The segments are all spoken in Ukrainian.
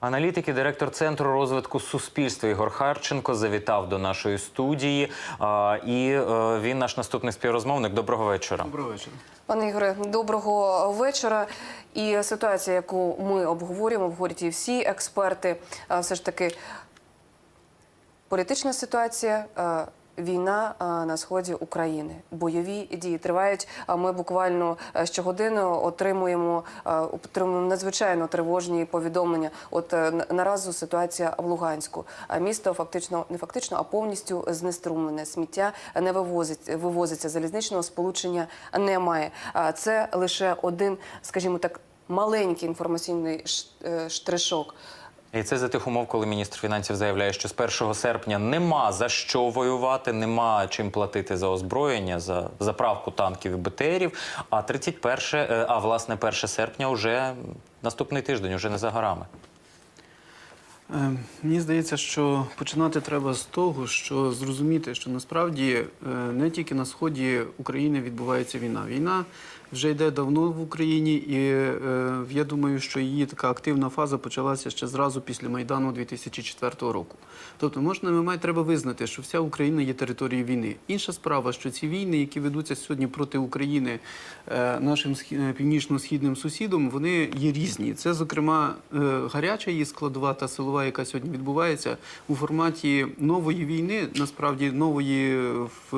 Аналітик і директор центру розвитку суспільства Ігор Харченко завітав до нашої студії. А, І е, він наш наступний співрозмовник. Доброго вечора. Доброго вечора. Пане Ігоре, доброго вечора. І ситуація, яку ми обговорюємо, обговорюють і всі експерти, все ж таки політична ситуація. Війна на сході України, бойові дії тривають. А ми буквально а, щогодину отримуємо а, отримуємо надзвичайно тривожні повідомлення. От е, на- наразі ситуація в Луганську. Місто фактично не фактично, а повністю знеструмлене. Сміття не вивозить, вивозиться. Залізничного сполучення немає. А це лише один, скажімо так, маленький інформаційний е, штришок. І це за тих умов, коли міністр фінансів заявляє, що з 1 серпня нема за що воювати, нема чим платити за озброєння, за заправку танків і БТРів. А 31, е, а власне 1 серпня вже наступний тиждень, уже не за горами. Е, Мені здається, що починати треба з того, що зрозуміти, що насправді е, не тільки на сході України відбувається війна. Війна вже йде давно в Україні, і е, я думаю, що її така активна фаза почалася ще зразу після Майдану 2004 року. Тобто, можна має треба визнати, що вся Україна є територією війни. Інша справа, що ці війни, які ведуться сьогодні проти України е, нашим схі- північно-східним сусідом, вони є різні. Це, зокрема, гаряча її складова та силова, яка сьогодні відбувається у форматі нової війни, насправді нової е,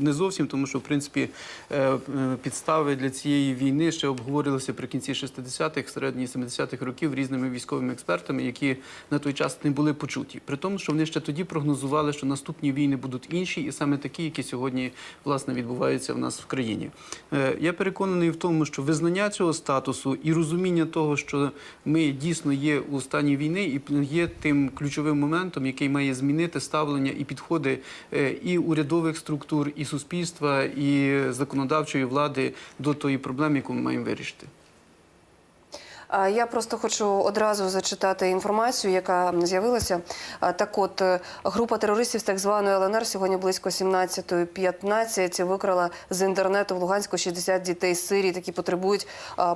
не зовсім, тому що в принципі е, е, підстави для цієї війни ще обговорювалися при кінці 60-х, середині 70-х років різними військовими експертами, які на той час не були почуті. При тому, що вони ще тоді прогнозували, що наступні війни будуть інші, і саме такі, які сьогодні власне відбуваються в нас в країні. Я переконаний в тому, що визнання цього статусу і розуміння того, що ми дійсно є у стані війни, і є тим ключовим моментом, який має змінити ставлення і підходи е, і урядових структур, і суспільства, і законодавчої влади до тої проблеми, яку ми маємо вирішити. Я просто хочу одразу зачитати інформацію, яка з'явилася. Так от, е, група терористів з так званої ЛНР сьогодні близько 17.15 викрала з інтернету в Луганську 60 дітей з Сирії, які потребують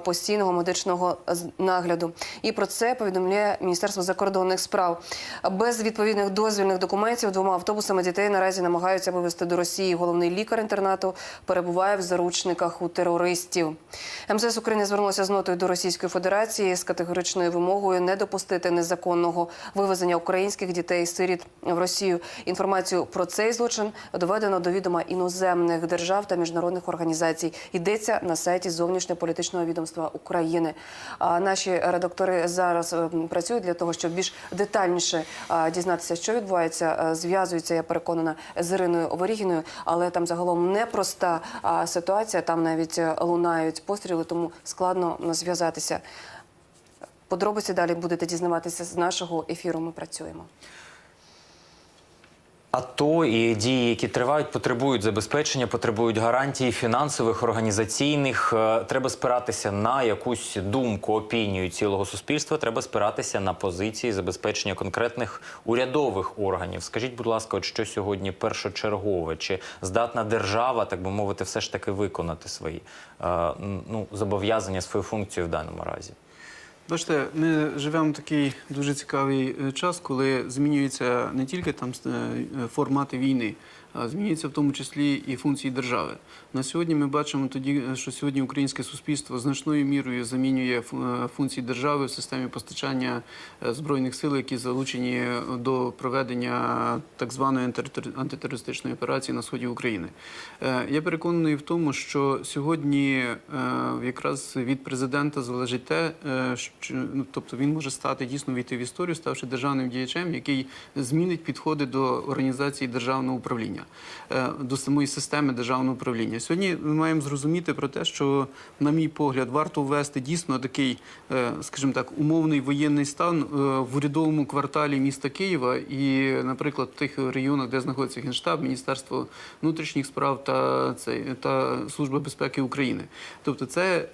постійного медичного нагляду. І про це повідомляє Міністерство закордонних справ. Без відповідних дозвільних документів двома автобусами дітей наразі намагаються вивезти до Росії. Головний лікар інтернату перебуває в заручниках у терористів. МЗС України звернулося з нотою до Російської Федерації з категоричною вимогою не допустити незаконного вивезення українських дітей сиріт в Росію. Інформацію про цей злочин доведено до відома іноземних держав та міжнародних організацій. Йдеться на сайті зовнішньополітичного відомства України. А наші редактори зараз е, працюють для того, щоб більш детальніше дізнатися, що відбувається. Е, Зв'язуються, я переконана, з Іриною Оверігіною, але там загалом непроста ситуація. Там навіть е, лунають постріли, тому складно зв'язатися. Подробиці далі будете дізнаватися з нашого ефіру. Ми працюємо. АТО і дії, які тривають, потребують забезпечення, потребують гарантій фінансових, організаційних. Е, Треба спиратися на якусь думку, опінію цілого суспільства. Треба спиратися на позиції забезпечення конкретних урядових органів. Скажіть, будь ласка, от що сьогодні першочергове? Чи здатна держава, так би мовити, все ж таки виконати свої е, ну, зобов'язання, свою функцію в даному разі? Бачите, ми живемо в такий дуже цікавий е, час, коли змінюються не тільки там е, формати війни, змінюються в тому числі і функції держави. На сьогодні ми бачимо тоді, що сьогодні українське суспільство значною мірою замінює е, функції держави в системі постачання е, збройних сил, які залучені до проведення так званої антитерористичної операції на сході України. Е, Я переконаний в тому, що сьогодні якраз від президента залежить те, що ну, тобто він може стати дійсно війти в історію, ставши державним діячем, який змінить підходи до організації державного управління, е, до самої системи державного управління. Сьогодні ми маємо зрозуміти про те, що, на мій погляд, варто ввести дійсно такий, е, скажімо так, умовний воєнний стан е, в урядовому кварталі міста Києва і, наприклад, в тих регіонах, де знаходиться генштаб, міністерство внутрішніх справ та та служба безпеки України. Тобто, це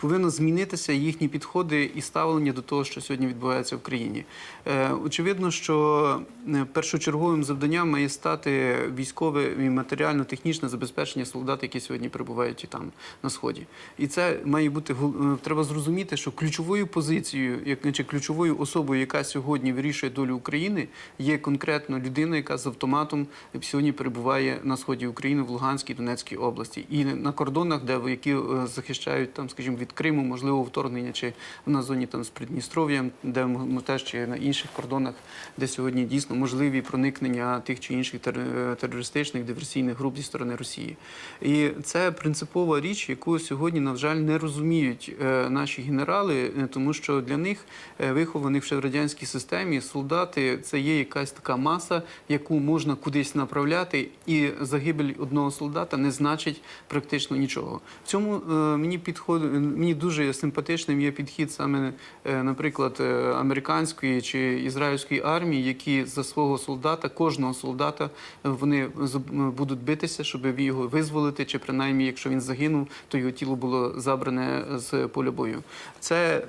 повинно змінитися їхні підходи і ставлення до того, що сьогодні відбувається в країні. Е, Очевидно, що е, першочерговим завданням має стати військове і матеріально-технічне забезпечення солдат, які сьогодні перебувають і там на сході. І це має бути е, треба зрозуміти, що ключовою позицією, як чи ключовою особою, яка сьогодні вирішує долю України, є конкретно людина, яка з автоматом сьогодні перебуває на сході України в Луганській Донецькій області і на кордонах, де які захищають там, скажімо, від Криму, можливо, вторгнення чи на зоні там з Придністров'ям, де м- м- теж чи на інших кордонах, де сьогодні дійсно можливі проникнення тих чи інших тер- терористичних диверсійних груп зі сторони Росії. І це принципова річ, яку сьогодні, на жаль, не розуміють е, наші генерали, е, тому що для них е, вихованих ще в радянській системі солдати це є якась така маса, яку можна кудись направляти, і загибель одного солдата не значить практично нічого. В цьому е, мені підход мені дуже симпатичним є підхід саме, е, наприклад, е, американської чи ізраїльської армії, які за свого солдата, кожного солдата, е, вони будуть битися, щоб його визволити, чи принаймні, якщо він загинув, то його тіло було забране з поля бою. Це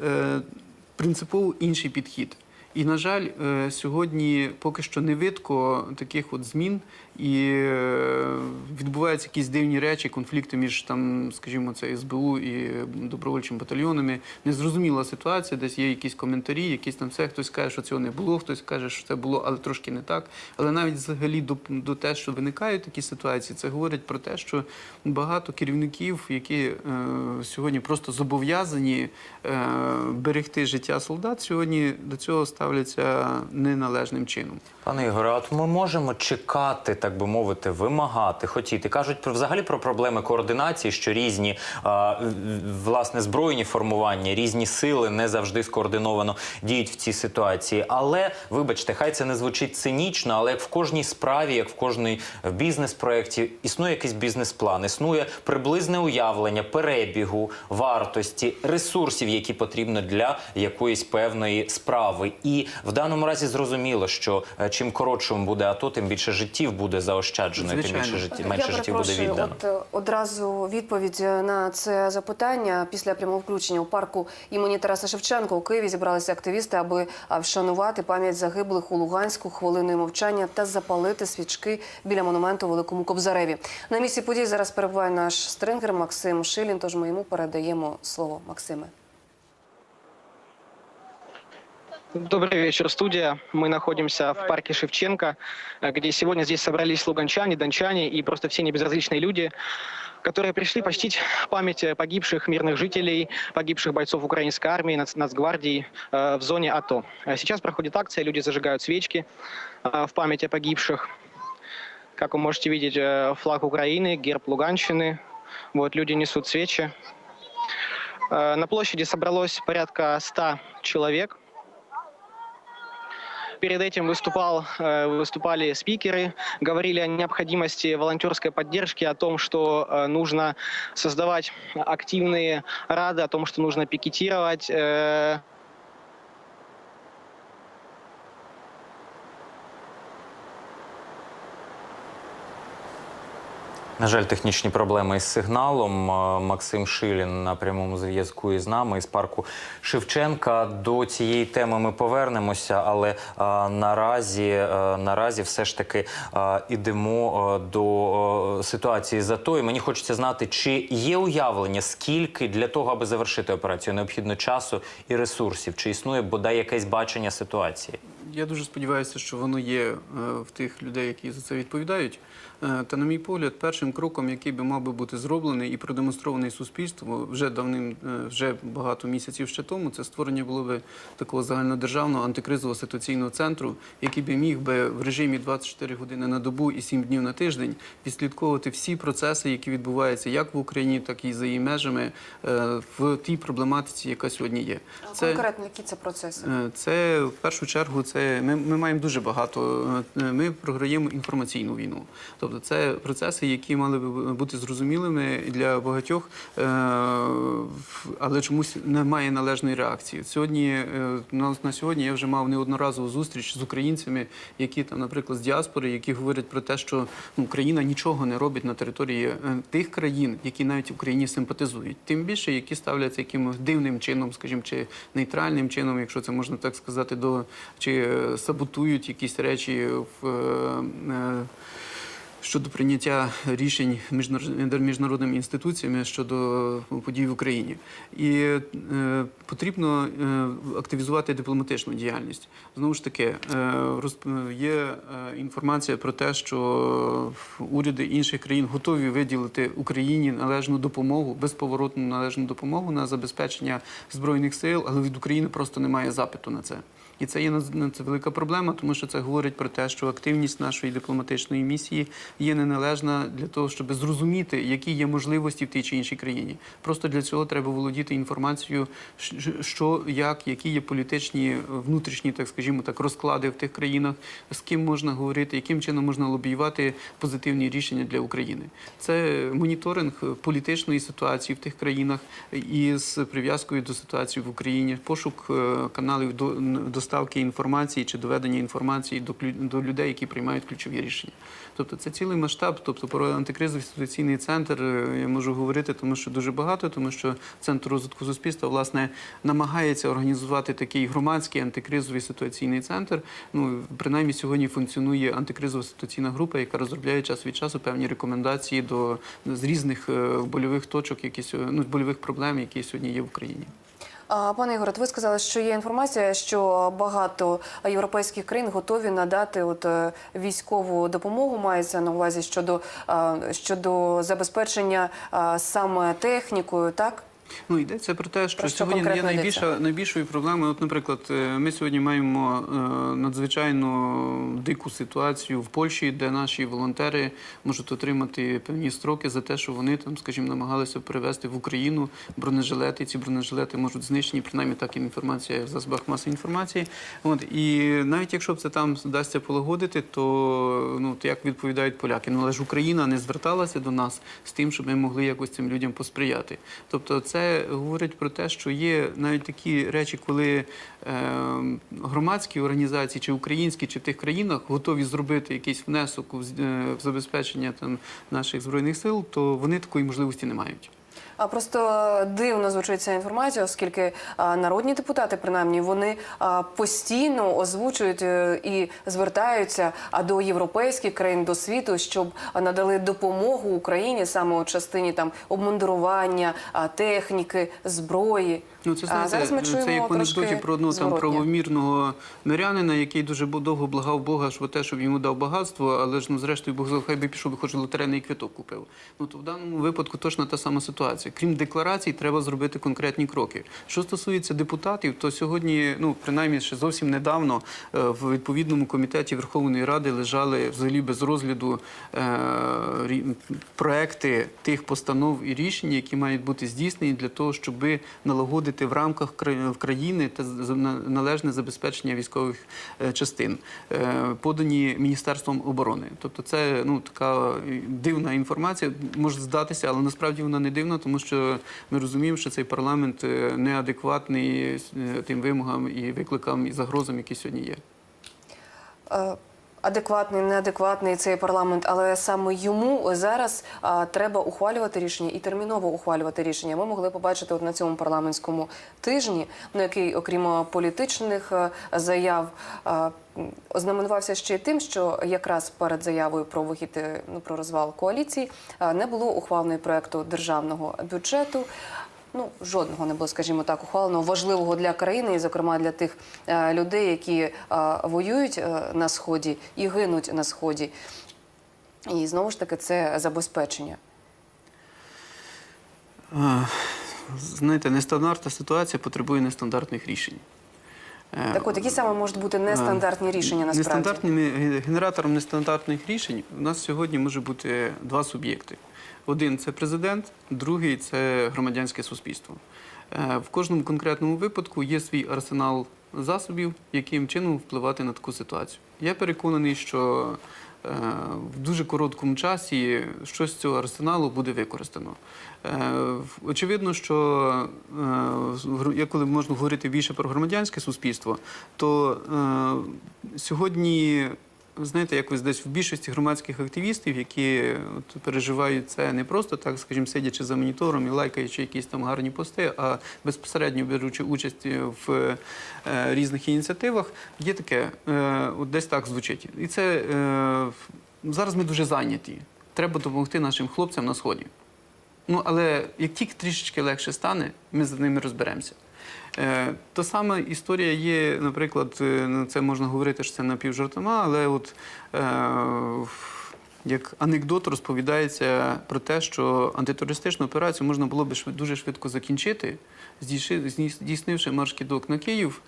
принципово інший підхід. І, на жаль, е, сьогодні поки що не видко таких от змін, і е, відбуваються якісь дивні речі, конфлікти між там, скажімо, це СБУ і добровольчими батальйонами. Незрозуміла ситуація, десь є якісь коментарі, якісь там все. Хтось каже, що цього не було, хтось каже, що це було, але трошки не так. Але навіть взагалі до, до те, що виникають такі ситуації, це говорить про те, що багато керівників, які е, сьогодні просто зобов'язані е, берегти життя солдат, сьогодні до цього неналежним чином. Пане Ігоре, от ми можемо чекати, так би мовити, вимагати, хотіти. Кажуть про взагалі про проблеми координації, що різні а, власне збройні формування, різні сили не завжди скоординовано діють в цій ситуації. Але вибачте, хай це не звучить цинічно, але як в кожній справі, як в кожній бізнес-проєкті, існує якийсь бізнес-план, існує приблизне уявлення перебігу, вартості, ресурсів, які потрібно для якоїсь певної справи. І в даному разі зрозуміло, що е, чим коротшим буде АТО, тим більше життів буде заощаджено, і тим більше життів, Я менше життів буде віддано. От е, одразу відповідь на це запитання після прямого включення у парку імені Тараса Шевченка у Києві зібралися активісти, аби вшанувати пам'ять загиблих у Луганську хвилиною мовчання та запалити свічки біля монументу Великому Кобзареві. На місці подій зараз перебуває наш стрингер Максим Шилін. Тож ми йому передаємо слово Максиме. Добрый вечер, студия. Мы находимся в парке Шевченко, где сегодня здесь собрались луганчане, дончане и просто все небезразличные люди, которые пришли почтить память погибших мирных жителей, погибших бойцов украинской армии, нац- нацгвардии э, в зоне АТО. Э, Сейчас проходит акция, люди зажигают свечки э, в память о погибших. Как вы можете видеть, э, флаг Украины, герб Луганщины. Вот, люди несут свечи. На площади собралось порядка 100 человек. Перед этим выступал, э, выступали спикеры, говорили о необходимости волонтерской поддержки, о том, что э, нужно создавать активные рады, о том, что нужно пикетировать. На жаль, технічні проблеми із сигналом. Е, Максим Шилін на прямому зв'язку із нами із парку Шевченка. До цієї теми ми повернемося, але е, наразі, е, наразі все ж таки е, ідемо е, до е, ситуації за то. Мені хочеться знати, чи є уявлення, скільки для того, аби завершити операцію, необхідно часу і ресурсів, чи існує бодай якесь бачення ситуації. Я дуже сподіваюся, що воно є в тих людей, які за це відповідають. Е, Та, на мій погляд, першим кроком, який би мав би бути зроблений і продемонстрований суспільству вже давним, е, вже багато місяців ще тому, це створення було би такого загальнодержавного антикризового ситуаційного центру, який би міг би в режимі 24 години на добу і 7 днів на тиждень відслідковувати всі процеси, які відбуваються як в Україні, так і за її межами е, в тій проблематиці, яка сьогодні є. Конкретно які це процеси? Це в першу чергу це ми, ми маємо дуже багато. Ми програємо інформаційну війну. Тобто Тобто це процеси, які мали би бути зрозумілими для багатьох, е, але чомусь немає належної реакції. Сьогодні е, на, сьогодні я вже мав неодноразову зустріч з українцями, які там, наприклад, з діаспори, які говорять про те, що ну, Україна нічого не робить на території е, тих країн, які навіть Україні симпатизують. Тим більше, які ставляться якимось дивним чином, скажімо, чи нейтральним чином, якщо це можна так сказати, до чи саботують якісь речі в. Е, е, щодо прийняття рішень міжнар- міжнародними інституціями щодо подій в Україні. І е, потрібно е, активізувати дипломатичну діяльність. Знову ж таки, е, розп- є е, інформація про те, що уряди інших країн готові виділити Україні належну допомогу, безповоротну належну допомогу на забезпечення збройних сил, але від України просто немає запиту на це. І це є це велика проблема, тому що це говорить про те, що активність нашої дипломатичної місії є неналежна для того, щоб зрозуміти, які є можливості в тій чи іншій країні. Просто для цього треба володіти інформацією, що, як, які є політичні е, внутрішні, так скажімо так, розклади в тих країнах, з ким можна говорити, яким чином можна лобіювати позитивні рішення для України. Це моніторинг політичної ситуації в тих країнах і з прив'язкою до ситуації в Україні, пошук е, каналів до доставки інформації чи доведення інформації до до людей, які приймають ключові рішення. Тобто це цілий масштаб. Тобто про антикризовий ситуаційний центр е, я можу говорити, тому що дуже багато, тому що центр розвитку суспільства власне намагається організувати такий громадський антикризовий ситуаційний центр. Ну принаймні сьогодні функціонує антикризова ситуаційна група, яка розробляє час від часу певні рекомендації до з різних е, больових точок, які ну, больових проблем, які сьогодні є в Україні. Пане Ігоре, ви сказали, що є інформація, що багато європейських країн готові надати от е, військову допомогу. Мається на увазі щодо, щодо забезпечення саме технікою, так? Ну йдеться про те, що, Про що є найбільша найбільшою проблемою. От, наприклад, е, ми сьогодні маємо е, надзвичайно дику ситуацію в Польщі, де наші волонтери можуть отримати певні строки за те, що вони там, скажімо, намагалися перевезти в Україну бронежилети. Ці бронежилети можуть знищені, принаймні так інформація в засобах масової інформації. От і навіть якщо б це там вдасться полагодити, то ну то як відповідають поляки? Ну але ж Україна не зверталася до нас з тим, щоб ми могли якось цим людям посприяти. Тобто, це говорить про те, що є навіть такі речі, коли е, громадські організації, чи українські, чи в тих країнах готові зробити якийсь внесок в, е, забезпечення там наших збройних сил, то вони такої можливості не мають. А просто дивно звучить ця інформація, оскільки народні депутати, принаймні, вони постійно озвучують е, і звертаються до європейських країн, до світу, щоб надали допомогу Україні саме у частині там обмундирування, техніки, зброї. Ну, це знаєте, зараз ми це як в анекдоті про одного там правомірного мирянина, який дуже довго благав Бога що те, щоб йому дав багатство, але ж ну зрештою Бог хай би пішов, хоч лотерейний квиток купив. Ну то в даному випадку точно та сама ситуація. Крім декларацій, треба зробити конкретні кроки. Що стосується депутатів, то сьогодні, ну принаймні ще зовсім недавно е, в відповідному комітеті Верховної Ради лежали взагалі без розгляду е, проекти тих постанов і рішень, які мають бути здійснені для того, щоб налагодити в рамках країни та належне забезпечення військових е, частин, е, подані Міністерством оборони. Тобто, це ну така е, дивна інформація, може здатися, але насправді вона не дивна, тому що ми розуміємо, що цей парламент неадекватний тим вимогам і викликам і загрозам, які сьогодні є. Адекватний, неадекватний цей парламент, але саме йому зараз а, треба ухвалювати рішення і терміново ухвалювати рішення. Ми могли побачити от на цьому парламентському тижні, на який, окрім політичних заяв, м, ознаменувався ще й тим, що якраз перед заявою про вихід е, ну про розвал коаліції е, не було ухваленої проекту державного бюджету. Ну, жодного не було, скажімо так, ухваленого важливого для країни, і зокрема для тих е, людей, які е, воюють е, на сході і гинуть на сході. І знову ж таки, це забезпечення. Знаєте, нестандартна ситуація потребує нестандартних рішень. Е, Так от, які саме можуть бути нестандартні рішення насправді? Нестандартним е, генератором нестандартних рішень у нас сьогодні може бути два суб'єкти. Один це президент, другий це громадянське суспільство. Е, В кожному конкретному випадку є свій арсенал засобів, яким чином впливати на таку ситуацію. Я переконаний, що в дуже короткому часі щось з цього арсеналу буде використано. Е, Очевидно, що е, я коли можна говорити більше про громадянське суспільство, то е, сьогодні. Знаєте, якось десь в більшості громадських активістів, які от переживають це не просто так, скажімо, сидячи за монітором і лайкаючи якісь там гарні пости, а безпосередньо беручи участь в е, різних ініціативах, є таке, е, от десь так звучить. І це е, зараз ми дуже зайняті. Треба допомогти нашим хлопцям на сході. Ну, але як тільки трішечки легше стане, ми з ними розберемося. Е, та сама історія є, наприклад, е, це можна говорити, що це напівжартома, але от е, як анекдот розповідається про те, що антитерористичну операцію можна було швид- дуже швидко закінчити, здійснивши марш-кидок на Київ.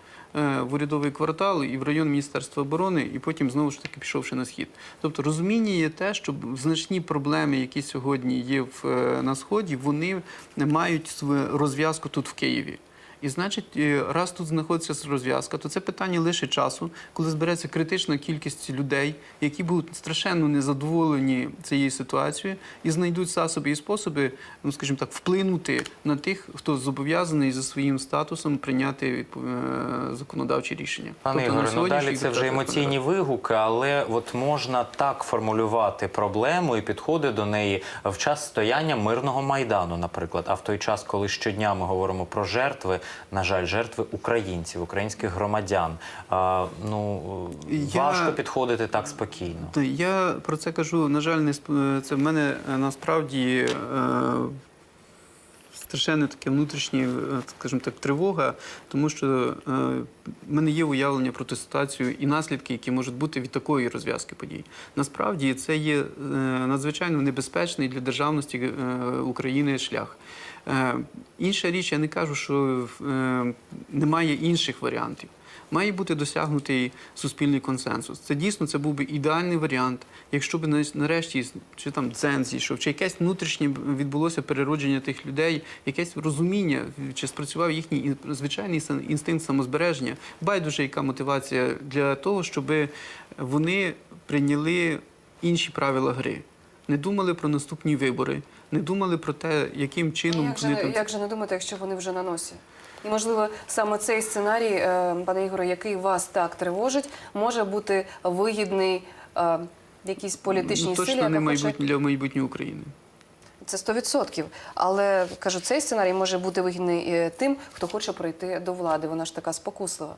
В урядовий квартал і в район Міністерства оборони, і потім знову ж таки пішовши на схід. Тобто розуміння є те, що значні проблеми, які сьогодні є в, на сході, вони мають розв'язку тут в Києві. І значить, е, раз тут знаходиться розв'язка, то це питання лише часу, коли збереться критична кількість людей, які будуть страшенно незадоволені цією ситуацією і знайдуть засоби і способи, ну скажімо так, вплинути на тих, хто зобов'язаний за своїм статусом прийняти е, законодавчі рішення. Пане Тобто Ігоре, ну далі це вже емоційні вигуки, але от можна так формулювати проблему і підходи до неї в час стояння мирного майдану, наприклад. А в той час, коли щодня ми говоримо про жертви, на жаль, жертви українців, українських громадян. А, ну Я- важко підходити так спокійно. Я про це кажу. На жаль, не сп- це в мене е, насправді е, страшенне таке внутрішнє, е, скажімо так, тривога, тому що е, в мене є уявлення про ту ситуацію і наслідки, які можуть бути від такої розв'язки подій. Насправді це є е, надзвичайно небезпечний для державності е, України шлях. Е, Інша річ, я не кажу, що е, немає інших варіантів. Має бути досягнутий суспільний консенсус. Це дійсно це був би ідеальний варіант, якщо б нарешті чи там дзен зійшов, чи якесь внутрішнє відбулося переродження тих людей, якесь розуміння, чи спрацював їхній звичайний інстинкт самозбереження. Байдуже, яка мотивація для того, щоб вони прийняли інші правила гри. Не думали про наступні вибори, не думали про те, яким чином Як же, там як же не думати, якщо вони вже на носі? І можливо, саме цей сценарій, е, пане Ігоре, який вас так тривожить, може бути вигідний е, якійсь політичній ну, силі, точно не яка хоче для майбутньої України. це 100%. Але кажу, цей сценарій може бути вигідний е, тим, хто хоче прийти до влади. Вона ж така спокуслива.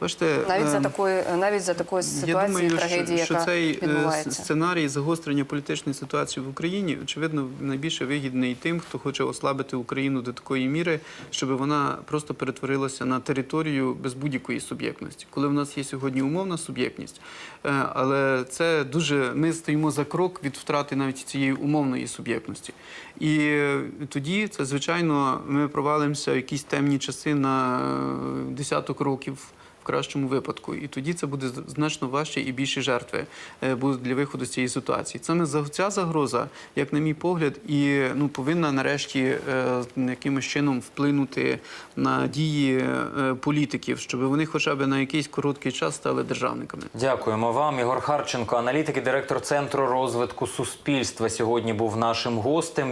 Бачите, Навіть за е, такої, навіть за такої ситуації, Я думаю, трагедії, що, яка що цей е, сценарій загострення політичної ситуації в Україні, очевидно, найбільше вигідний тим, хто хоче ослабити Україну до такої міри, щоб вона просто перетворилася на територію без будь-якої суб'єктності. Коли в нас є сьогодні умовна суб'єктність, е, але це дуже ми стоїмо за крок від втрати навіть цієї умовної суб'єктності. І е, тоді це звичайно ми провалимося в якісь темні часи на десяток років кращому випадку. І тоді це буде значно важче і більші жертви е, будуть для виходу з цієї ситуації. Саме ця загроза, як на мій погляд, і ну повинна нарешті е, якимось чином вплинути на дії е, політиків, щоб вони хоча б на якийсь короткий час стали державниками. Дякуємо вам. Ігор Харченко, аналітик і директор центру розвитку суспільства, сьогодні був нашим гостем.